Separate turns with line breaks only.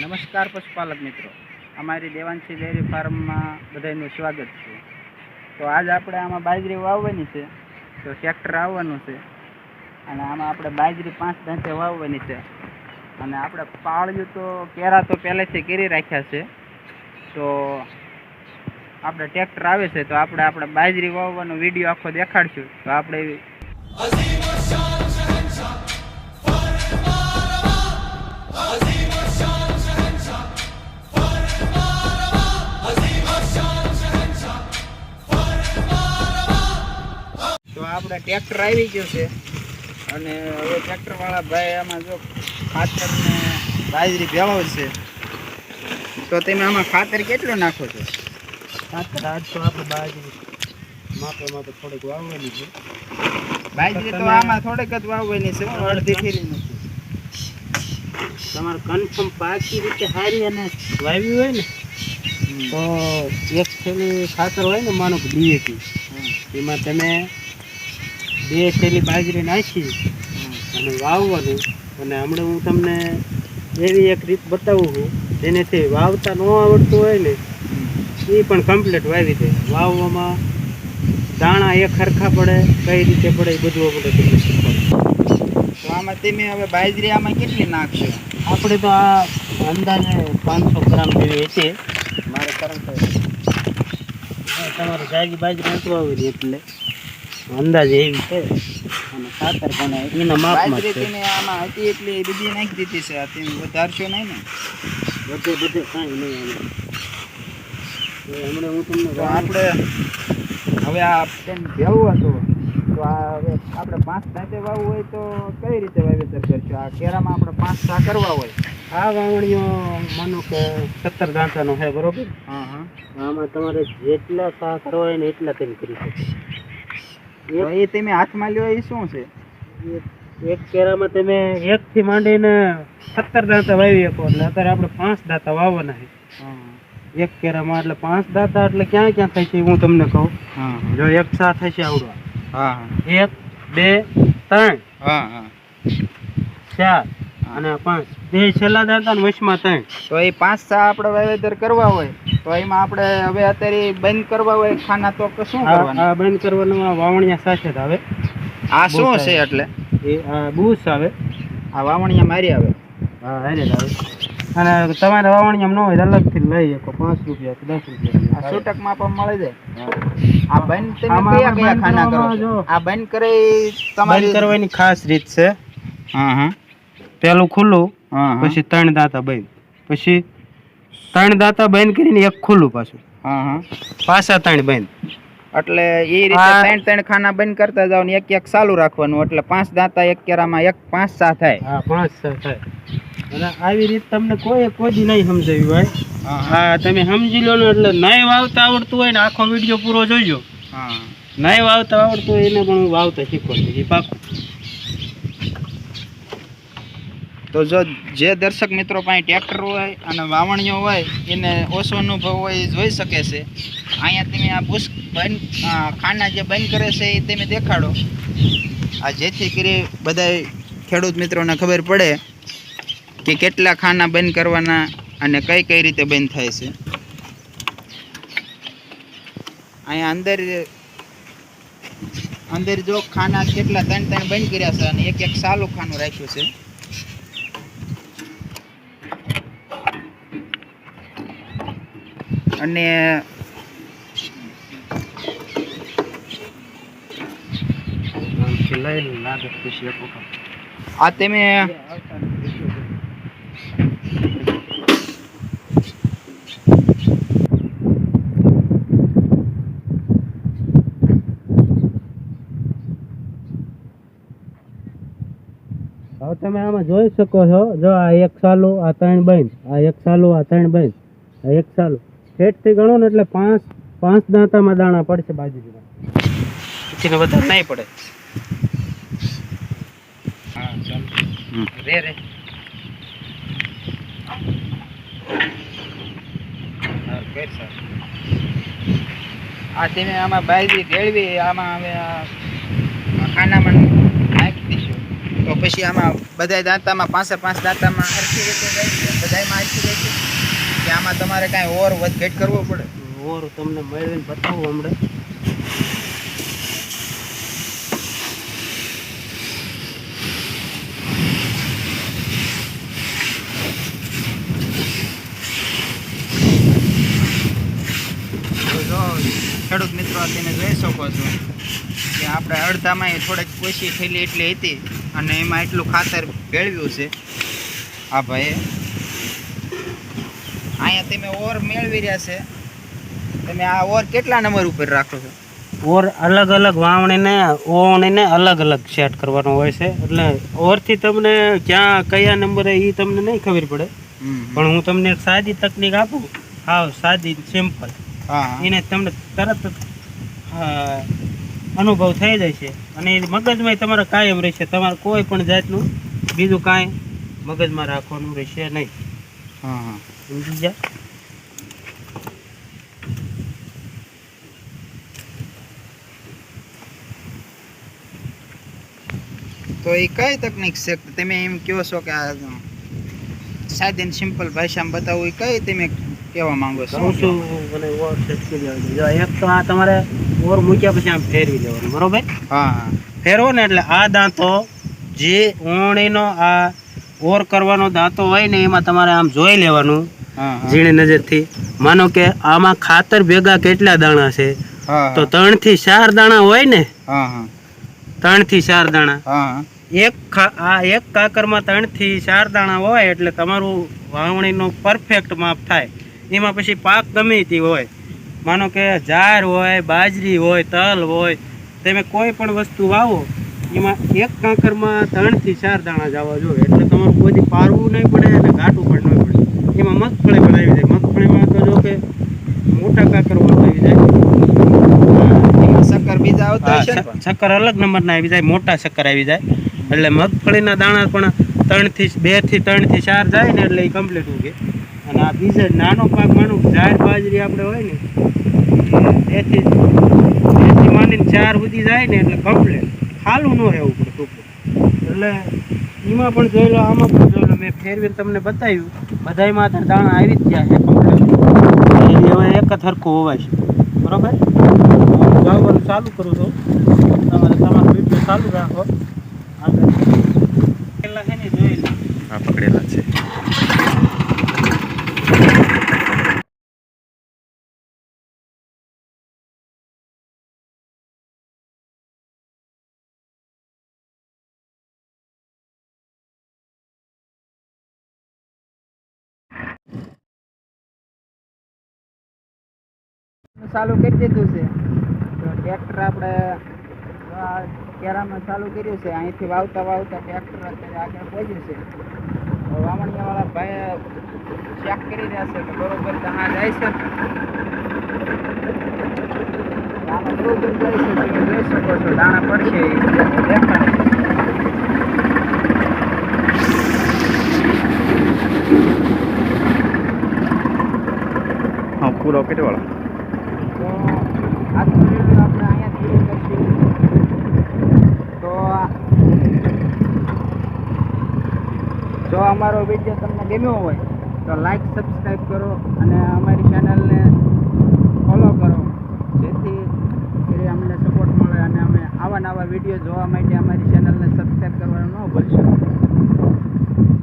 નમસ્કાર પશુપાલક મિત્રો. અમારી દેવાંશી ડેરી ફાર્મમાં બધાનું સ્વાગત છે. તો આજ આપણે આમાં બાજરી વાવવાની છે, તો ટ્રેક્ટર આવવાનું છે, અને આમાં આપણે બાજરી પાંચ દાંતે વાવવાની છે. અને આપણે પાળ્યું તો કેરા તો પહેલેથી કરી રાખ્યા છે. તો આપણે ટ્રેક્ટર આવે છે, તો આપણે આપણે બાજરી વાવવાનો વીડિયો આખો દેખાડશું. તો આપણે આપણે ટ્રેક્ટર આવી ગયું છે. અને હવે ટ્રેક્ટરવાળા ભાઈ આમાં જો ખાતર ને બાજરી છે. તો તમે આમાં ખાતર કેટલું નાખો છો?
ખાતર આજ તો આપણે બાજરી માપે માપે થોડીક વાવવાની છે.
બાજરી તો આમાં થોડીક જ વાવવાની છે અડધી ફેરી નથી
તમારે કન્ફર્મ પાકી રીતે સારી અને વાવી હોય ને? તો એક થેલી ખાતર હોય ને માનો કે ડીએપી એમાં તમે બે થેલી બાજરી નાખી અને વાવવાનું. અને હમણાં હું તમને એવી એક રીત બતાવું છું જેનેથી વાવતા ન આવડતું હોય ને એ પણ કમ્પ્લીટ વાવી દે. વાવવામાં દાણા એક સરખા પડે કઈ રીતે પડે એ બધું આપણે તમને શીખવાડું.
તો આમાં તમે હવે બાજરી આમાં કેટલી નાખશો?
આપણે તો આ અંદાજે પાંચસો ગ્રામ જેવી હતી મારે કરંટ તમારે જાગી બાજરી નથી વાવેલી એટલે. અંદાજે એવી છે. અને ખાતર પણ એના માપમાં છે.
તમે આમાં હતી એટલી બીજી નાખી દીધી છે. આ તેમ વધારશો નહીં ને?
બધે બધે કાંઈ નહીં. હમણાં હું તમને
આપણે હવે આ તેમ ભેળવું હતું તો આ હવે આપણે પાંચ સાથે વાવવું હોય તો કઈ રીતે વાવેતર કરશું? આ કેરામાં આપણે પાંચ સા કરવા હોય.
આ વાવણીઓ માનો કે સત્તર દાંતાનો છે બરોબર?
હા હા.
આમાં તમારે જેટલા સા કરવા હોય ને એટલા તમે કરી શકો
તો એ તમે હાથમાં લ્યો એ શું છે?
એક- એક કેરામાં તમે એકથી માંડીને સત્તર દાંતા વાવી શકો એટલે અત્યારે આપણે પાંચ દાંતા વાવવાના છે. એક કેરામાં એટલે પાંચ દાંતા એટલે ક્યાં ક્યાં થાય છે હું તમને કહું. જો એક સા થાય છે આવડવા.
હા.
એક બે ત્રણ.
હા હા.
ચાર. અને પાંચ. બે છેલ્લા દાંતા ને વચમાં ત્રણ.
તો એ પાંચ સા આપણે વાવેતર કરવા હોય તો એમાં આપણે હવે અત્યારે બંધ કરવા હોય ખાના તો શું કરવાનું
આ બંધ કરવાનું આ વાવણિયા સાથે જ આવે.
આ શું છે એટલે?
એ બૂસ આવે.
આ વાવણિયા મારી આવે.
હા હારે આવે. અને તમારે વાવણિયામાં ન હોય અલગથી લઈ શકો. પાંચ રૂપિયા કે દસ રૂપિયા
આ છૂટકમાં પણ મળી જાય. આ બંધ તમે કયા કયા ખાના કરો આ બંધ કરે તમારી
કરવાની ખાસ રીત છે.
હા હા
પેલું ખુલ્લું પછી ત્રણ દાંતા બંધ. પછી ત્રણ દાંતા બંધ કરીને એક ખુલ્લું પાછું. પાછા ત્રણ બંધ.
એટલે એ રીતે ત્રણ ત્રણ ખાના બંધ કરતા જાવ ને એક એક ચાલુ રાખવાનું. એટલે પાંચ દાંતા એક કેરામાં એક પાંચ સા થાય.
હા પાંચ સા થાય. અને આવી રીત તમને કોઈ કોઈ નહીં સમજાવી હોય હા તમે સમજી લો ને એટલે નહીં વાવતા આવડતું હોય ને આખો વીડિયો પૂરો જોઈજો
હા.
નહીં વાવતા આવડતું હોય એને પણ હું વાવતા શીખવાડી પાકું.
તો જો જે દર્શક મિત્રો પાસે ટ્રેક્ટર હોય અને વાવણીઓ હોય, એને ઓછો અનુભવ હોય એ જોઈ શકે છે. અહીંયા તમે આ બુશ બંધ ખાના જે બંધ કરે છે એ તમે દેખાડો. આ જેથી કરી બધા ખેડૂત મિત્રોને ખબર પડે કે કેટલા ખાના બંધ કરવાના અને કઈ કઈ રીતે બંધ થાય છે. અહીંયા અંદર અંદર જો ખાના કેટલા ત્રણ ત્રણ બંધ કર્યા છે અને એક એક સાલું ખાનું રાખ્યું છે. અને આ તમે
હવે તમે આમાં જોઈ શકો છો, જો આ એક સાલું, આ ત્રણ બંધ, આ એક સાલું, આ ત્રણ બંધ, આ એક સાલું. ઠેઠથી ગણો ને એટલે પાંચ પાંચ દાંતામાં દાણા પડશે બાજરીના. પછી વધારે નહીં પડે.
હા ચાલ રે રે. આ તમે આમાં બાજરી ગેળવી આમાં હવે ખાનામાં નાખી દઈશું. તો પછી આમાં બધા દાંતામાં પાંચે પાંચ દાંતામાં. હરખી રીતે જાય છે. બધાયમાં હરખી જાય છે. કે આમાં તમારે કાંઈ ઓર વધઘેટ કરવો પડે?
ઓર તમને મેળવીને બતાવું હમણાં.
ખેડૂત મિત્રો તેને જોઈ શકો છો કે આપણે અડધામાં એ થોડીક કોશી થયેલી એટલી હતી અને એમાં એટલું ખાતર ભેળવ્યું છે. આ ભાઈએ અહીંયા તમે ઓર મેળવી રહ્યા છે. તમે આ ઓર કેટલા નંબર ઉપર રાખો છો?
ઓર અલગ અલગ વાવણીને ઓવણીને અલગ અલગ સેટ કરવાનો હોય છે. એટલે ઓરથી તમને ક્યાં કયા નંબરે એ તમને નહીં ખબર પડે. પણ હું તમને એક સાદી તકનીક આપું. હા સાદી સિમ્પલ એને તમને તરત અનુભવ થઈ જાય છે. અને એ મગજમાં તમારે કાયમ રહેશે. તમારે કોઈ પણ જાતનું બીજું કાંઈ મગજમાં રાખવાનું રહેશે નહીં.
હા હા.
ગયા
તો એ કઈ તકનીક છે? તમે એમ કહો છો કે આ સાદી સિમ્પલ ભાષામાં બતાવું એ કઈ તમે કહેવા માંગો છો?
શું શું મને ઓર કરી જો એક તો આ તમારે ઓર મૂક્યા પછી આમ ફેરવી દેવાનું બરોબર?
હા હા.
ફેરવો ને એટલે આ દાંતો જે ઓણીનો આ ઓર કરવાનો દાંતો હોય ને એમાં તમારે આમ જોઈ લેવાનું. ઝીણી નજરથી. માનો કે આમાં ખાતર ભેગા કેટલા દાણા છે? તો ત્રણથી ચાર દાણા હોય ને? ત્રણથી ચાર દાણા. એક આ એક કાકરમાં ત્રણથી ચાર દાણા હોય એટલે તમારું વાવણીનું પરફેક્ટ માપ થાય. એમાં પછી પાક ગમે તે હોય. માનો કે જાર હોય બાજરી હોય તલ હોય તમે કોઈ પણ વસ્તુ વાવો એમાં એક કાંકરમાં ત્રણથી ચાર દાણા જવા જોઈએ. એટલે તમારું કોઈ પારવું નહીં પડે અને ઘાટું પણ પડે એમાં મગફળી પણ આવી જાય મગફળીમાં તો જો કે મોટા કાકર આવી જાય.
શક્કર બીજા આવતા હશે?
શક્કર અલગ નંબરના આવી જાય મોટા શક્કર આવી જાય. એટલે મગફળીના દાણા પણ ત્રણથી બેથી ત્રણથી ચાર જાય ને એટલે એ કમ્પ્લીટ ઉગે. અને આ બીજે નાનો પાક માનું જાહેર બાજરી આપણે હોય ને બેથી બેથી માંડીને ચાર સુધી જાય ને એટલે કમ્પ્લીટ ખાલું ન રહેવું પડે ટૂંકું. એટલે એમાં પણ જોઈ લો આમાં પણ જોઈ લો મેં ફેરવીને તમને બતાવ્યું. બધાયમાં દાણા આવી જ ગયા છે કમ્પ્લીટ હવે એક જ સરખું હોવાય છે. બરોબર? હું વાવવાનું ચાલુ કરું છું. તમારે તમારો વીડિયો ચાલુ રાખો. આગળ પેલા છે ને જોઈ
પકડેલા છે. ચાલુ કરી દીધું છે. તો ટ્રેક્ટર આપણે કેરામાં ચાલુ કર્યું છે. અહીંથી વાવતા વાવતા ટ્રેક્ટર અત્યારે આગળ પહોંચ્યું છે. વાવણીયાવાળા ભાઈ ચેક કરી રહ્યા છે કે બરોબર દાણા જાય છે? દાણા જાય છે. તમે શકો છો, દાણા પડશે દેખાડે.
પૂરો કેટલો
તો આજનો વીડિયો આપણે અહીંયા પૂરો કરશું તો જો અમારો વીડિયો તમને ગમ્યો હોય, તો લાઈક સબસ્ક્રાઈબ કરો અને અમારી ચેનલને ફોલો કરો. જેથી અમને સપોર્ટ મળે અને અમે આવા નવા વીડિયો જોવા માટે અમારી ચેનલને સબસ્ક્રાઈબ કરવાનું ન ભૂલશો.